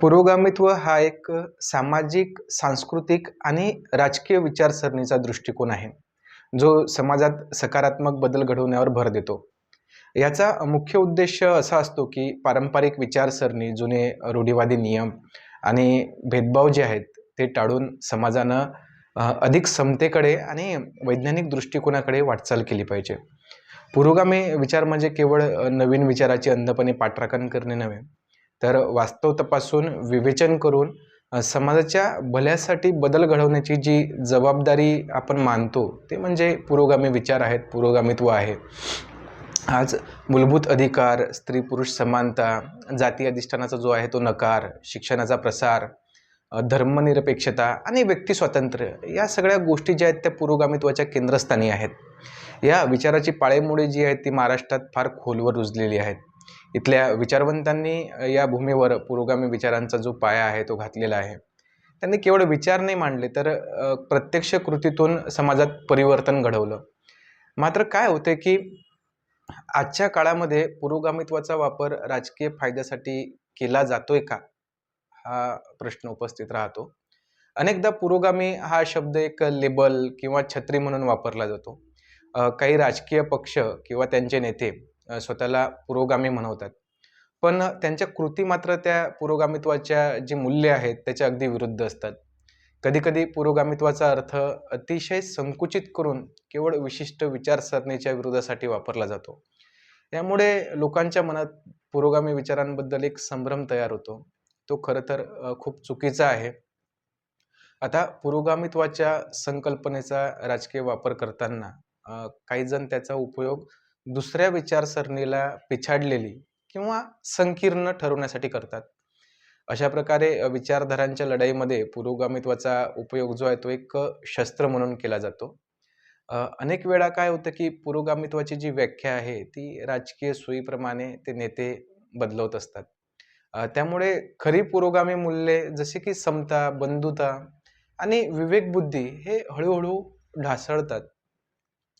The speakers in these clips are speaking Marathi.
पुरोगामित्व हा एक सामाजिक, सांस्कृतिक आणि राजकीय विचारसरणीचा दृष्टिकोन आहे, जो समाजात सकारात्मक बदल घडवण्यावर भर देतो. याचा मुख्य उद्देश असा असतो, की पारंपरिक विचारसरणी, जुने रूढीवादी नियम आणि भेदभाव जे आहेत, ते टाळून समाजानं अधिक समतेकडे आणि वैज्ञानिक दृष्टिकोनाकडे वाटचाल केली पाहिजे. पुरोगामी विचार म्हणजे केवळ नवीन विचाराची अंधपणे पाठराखण करणे नव्हे, तर वास्तव तपासून, विवेचन करून समाजाच्या भल्यासाठी बदल घडवण्याची जी जबाबदारी आपण मानतो, ते म्हणजे पुरोगामी विचार आहेत, पुरोगामित्व आहे. आज मूलभूत अधिकार, स्त्री-पुरुष समानता, जाती अधिष्ठानाचा जो आहे तो नकार, शिक्षणाचा प्रसार, धर्मनिरपेक्षता आणि व्यक्ती स्वातंत्र्य या सगळ्या गोष्टी ज्या आहेत त्या पुरोगामित्वाच्या केंद्रस्थानी आहेत. या विचाराची पाळेमुळे जी आहेत ती महाराष्ट्रात फार खोलवर रुजलेली आहेत. इथल्या विचारवंतांनी या भूमीवर पुरोगामी विचारांचा जो पाया आहे तो घातलेला आहे. त्यांनी केवळ विचार नाही मांडले तर प्रत्यक्ष कृतीतून समाजात परिवर्तन घडवलं. मात्र काय होते की आजच्या काळामध्ये पुरोगामित्वाचा वापर राजकीय फायद्यासाठी केला जातोय का? हा प्रश्न उपस्थित राहतो. अनेकदा पुरोगामी हा शब्द एक लेबल किंवा छत्री म्हणून वापरला जातो. काही राजकीय पक्ष किंवा त्यांचे नेते स्वतःला पुरोगामी म्हणवतात. पण त्यांच्या कृती मात्र त्या पुरोगामित्वाच्या जी मूल्य आहेत त्याच्या अगदी विरुद्ध असतात. कधीकधी पुरोगामित्वाचा अर्थ अतिशय संकुचित करून केवळ विशिष्ट विचारसरणीच्या विरोधासाठी वापरला जातो. त्यामुळे लोकांच्या मनात पुरोगामी विचारांबद्दल एक संभ्रम तयार होतो. तो खरं तर खूप चुकीचा आहे. आता पुरोगामित्वाच्या संकल्पनेचा राजकीय वापर करताना काही जण त्याचा उपयोग दुसऱ्या विचारसरणीला पिछाडलेली किंवा संकीर्ण ठरवण्यासाठी करतात. अशा प्रकारे विचारधारांच्या लढाईमध्ये पुरोगामित्वाचा उपयोग जो आहे तो एक शस्त्र म्हणून केला जातो. अनेक वेळा काय होतं, की पुरोगामित्वाची जी व्याख्या आहे ती राजकीय सोयीप्रमाणे ते नेते बदलवत असतात. त्यामुळे खरी पुरोगामी मूल्ये जसे की समता, बंधुता आणि विवेकबुद्धी हे हळूहळू ढासळतात.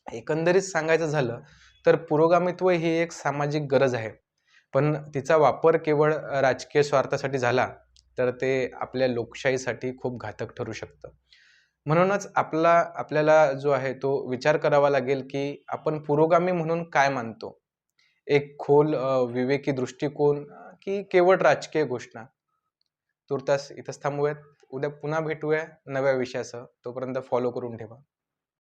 एकंदरीत सांगायचं झालं तर पुरोगामित्व ही एक सामाजिक गरज आहे. पण तिचा वापर केवळ राजकीय स्वार्थासाठी झाला तर ते आपल्या लोकशाहीसाठी खूप घातक ठरू शकतं. म्हणूनच आपला आपल्याला जो आहे तो विचार करावा लागेल, की आपण पुरोगामी म्हणून काय मानतो? एक खोल विवेकी दृष्टिकोन की केवळ राजकीय घोषणा? तुर्तास इथंच थांबूयात. उद्या पुन्हा भेटूया नव्या विषयासह. तोपर्यंत फॉलो करून ठेवा.